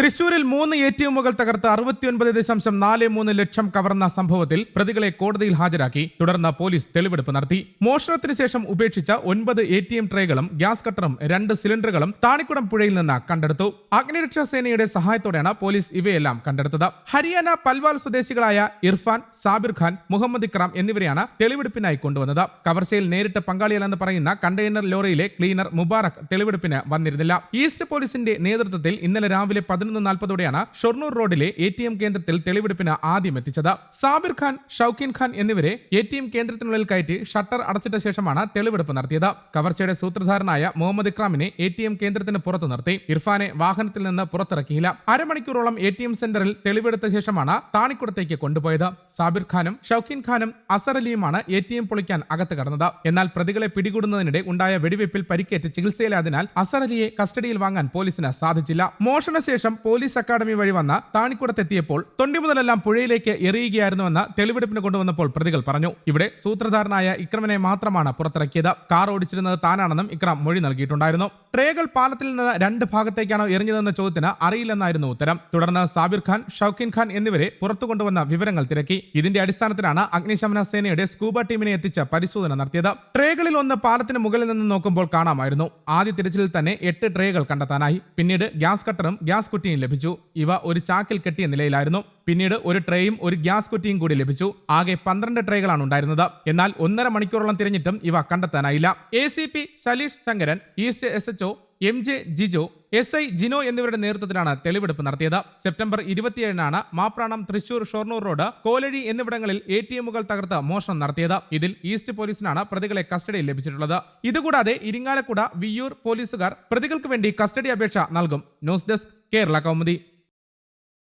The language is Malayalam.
തൃശൂരിൽ മൂന്ന് എ ടി എമ്മുകൾ തകർത്ത് അറുപത്തിയൊൻപത് ദശാംശം നാല് മൂന്ന് ലക്ഷം കവർന്ന സംഭവത്തിൽ പ്രതികളെ കോടതിയിൽ ഹാജരാക്കി. തുടർന്ന് പോലീസ് തെളിവെടുപ്പ് നടത്തി. മോഷണത്തിന് ശേഷം ഉപേക്ഷിച്ച ഒൻപത് എ ടി എം ട്രേകളും ഗ്യാസ് കട്ടറും രണ്ട് സിലിണ്ടറുകളും താണിക്കുടം പുഴയിൽ നിന്ന് കണ്ടെടുത്തു. അഗ്നിരക്ഷാ സേനയുടെ സഹായത്തോടെയാണ് പോലീസ് ഇവയെല്ലാം കണ്ടെടുത്തത്. ഹരിയാന പൽവാൽ സ്വദേശികളായ ഇർഫാൻ സാബിർ ഖാൻ മുഹമ്മദ് ഇക്രാം എന്നിവരെയാണ് തെളിവെടുപ്പിനായി കൊണ്ടുവന്നത്. കവർച്ചയിൽ നേരിട്ട് പങ്കാളിയല്ലെന്ന് പറയുന്ന കണ്ടെയ്നർ ലോറിയിലെ ക്ലീനർ മുബാറക് തെളിവെടുപ്പിന് വന്നിരുന്നില്ല. ഈസ്റ്റ് പോലീസിന്റെ നേതൃത്വത്തിൽ ഇന്നലെ രാവിലെ പതിനൊന്ന് നാൽപ്പതോടെയാണ് ഷൊർണൂർ റോഡിലെ എ ടി എം കേന്ദ്രത്തിൽ തെളിവെടുപ്പിന് ആദ്യം എത്തിച്ചത്. സാബിർ ഖാൻ ഷൌക്കീൻ ഖാൻ എന്നിവരെ എ ടി എം കേന്ദ്രത്തിനുള്ളിൽ കയറ്റി ഷട്ടർ അടച്ചിട്ട ശേഷമാണ് തെളിവെടുപ്പ് നടത്തിയത്. കവർച്ചയുടെ സൂത്രധാരനായ മുഹമ്മദ് ഇക്രാമിനെ എ ടി എം കേന്ദ്രത്തിന് പുറത്തു നിർത്തി. ഇർഫാനെ വാഹനത്തിൽ നിന്ന് പുറത്തിറക്കിയില്ല. അരമണിക്കൂറോളം എ ടി എം സെന്ററിൽ തെളിവെടുത്ത ശേഷമാണ് താണിക്കുടത്തേക്ക് കൊണ്ടുപോയത്. സാബിർ ഖാനും ഷൌക്കീൻ ഖാനും അസർ അലിയുമാണ് എ ടി എം പൊളിക്കാൻ അകത്ത് കടന്നത്. എന്നാൽ പ്രതികളെ പിടികൂടുന്നതിനിടെ ഉണ്ടായ വെടിവെപ്പിൽ പരിക്കേറ്റ് ചികിത്സയിലായതിനാൽ അസർ അലിയെ കസ്റ്റഡിയിൽ വാങ്ങാൻ പോലീസിന് സാധിച്ചില്ല. മോഷണശേഷം പോലീസ് അക്കാദമി വഴി വന്ന താണിക്കുടത്തെത്തിയപ്പോൾ തൊണ്ടി മുതലെല്ലാം പുഴയിലേക്ക് എറിയുകയായിരുന്നുവെന്ന് തെളിവെടുപ്പിന് കൊണ്ടുവന്നപ്പോൾ പ്രതികൾ പറഞ്ഞു. ഇവിടെ സൂത്രധാരനായ ഇക്രമിനെ മാത്രമാണ് പുറത്തിറക്കിയത്. കാർ ഓടിച്ചിരുന്നത് താനാണെന്നും ഇക്രം മൊഴി നൽകിയിട്ടുണ്ടായിരുന്നു. ട്രേകൾ പാലത്തിൽ നിന്ന് രണ്ട് ഭാഗത്തേക്കാണോ എറിഞ്ഞതെന്ന ചോദ്യത്തിന് അറിയില്ലെന്നായിരുന്നു ഉത്തരം. തുടർന്ന് സാബിർ ഖാൻ ഷൌക്കിൻ ഖാൻ എന്നിവരെ പുറത്തു കൊണ്ടുവന്ന വിവരങ്ങൾ തിരക്കി. ഇതിന്റെ അടിസ്ഥാനത്തിലാണ് അഗ്നിശമന സേനയുടെ സ്കൂബ ടീമിനെ എത്തിച്ച് പരിശോധന നടത്തിയത്. ട്രേകളിൽ ഒന്ന് പാലത്തിന് മുകളിൽ നിന്ന് നോക്കുമ്പോൾ കാണാമായിരുന്നു. ആദ്യ തിരച്ചിലിൽ തന്നെ എട്ട് ട്രേകൾ കണ്ടെത്താനായി. പിന്നീട് ഗ്യാസ് കട്ടറും ഗ്യാസ് കുറ്റിയും ലഭിച്ചു. ഇവ ഒരു ചാക്കിൽ കെട്ടിയ നിലയിലായിരുന്നു. പിന്നീട് ഒരു ട്രേയും ഒരു ഗ്യാസ് കുറ്റിയും കൂടി ലഭിച്ചു. ആകെ പന്ത്രണ്ട് ട്രേകളാണ് ഉണ്ടായിരുന്നത്. എന്നാൽ ഒന്നര മണിക്കൂറോളം തിരഞ്ഞിട്ടും ഇവ കണ്ടെത്താനായില്ല. A C P Saleesh Sankaran east S HO M J Jijo S I Gino എന്നിവരുടെ നേതൃത്വത്തിലാണ് തെളിവെടുപ്പ് നടത്തിയത്. സെപ്റ്റംബർ ഇരുപത്തിയേഴിനാണ് മാപ്രാണം തൃശൂർ ഷൊർണൂർ റോഡ് കോലഴി എന്നിവിടങ്ങളിൽ എ ടി എമ്മുകൾ തകർത്ത് മോഷണം നടത്തിയത്. ഇതിൽ ഈസ്റ്റ് പോലീസിനാണ് പ്രതികളെ കസ്റ്റഡിയിൽ ലഭിച്ചിട്ടുള്ളത്. ഇതുകൂടാതെ ഇരിങ്ങാലക്കുട വിയ്യൂർ പോലീസുകാർ പ്രതികൾക്ക് വേണ്ടി കസ്റ്റഡി അപേക്ഷ നൽകും. News desk Kerala Kaumudi.